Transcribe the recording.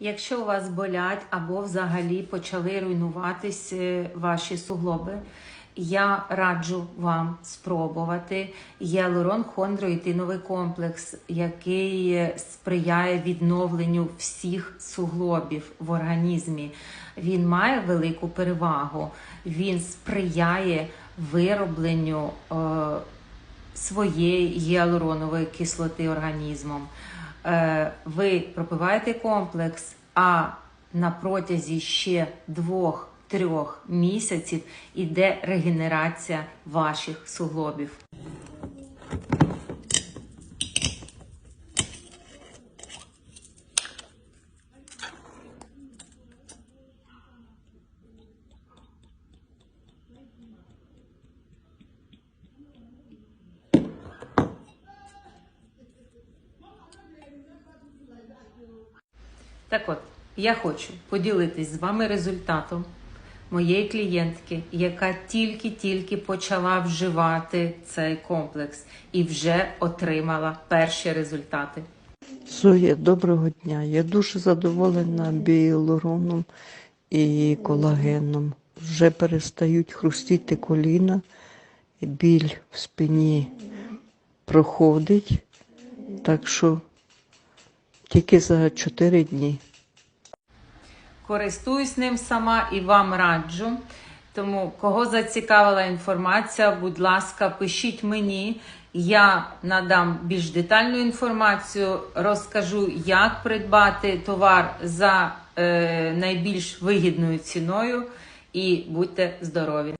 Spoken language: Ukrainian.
Якщо у вас болять або взагалі почали руйнуватись е, ваші суглоби, я раджу вам спробувати гіалурон хондроїтиновий комплекс, який е, сприяє відновленню всіх суглобів в організмі. Він має велику перевагу. Він сприяє виробленню е, своєї гіалуронової кислоти організмом. Е, ви пропиваєте комплекс, а на протязі ще двох-трьох місяців іде регенерація ваших суглобів. Так от, я хочу поділитись з вами результатом моєї клієнтки, яка тільки-тільки почала вживати цей комплекс і вже отримала перші результати. Зоя, доброго дня. Я дуже задоволена біолуроном і колагеном. Вже перестають хрустіти коліна, біль в спині проходить, так що тільки за 4 дні. Користуюсь ним сама і вам раджу. Тому, кого зацікавила інформація, будь ласка, пишіть мені. Я надам більш детальну інформацію, розкажу, як придбати товар за е, найбільш вигідною ціною. І будьте здорові!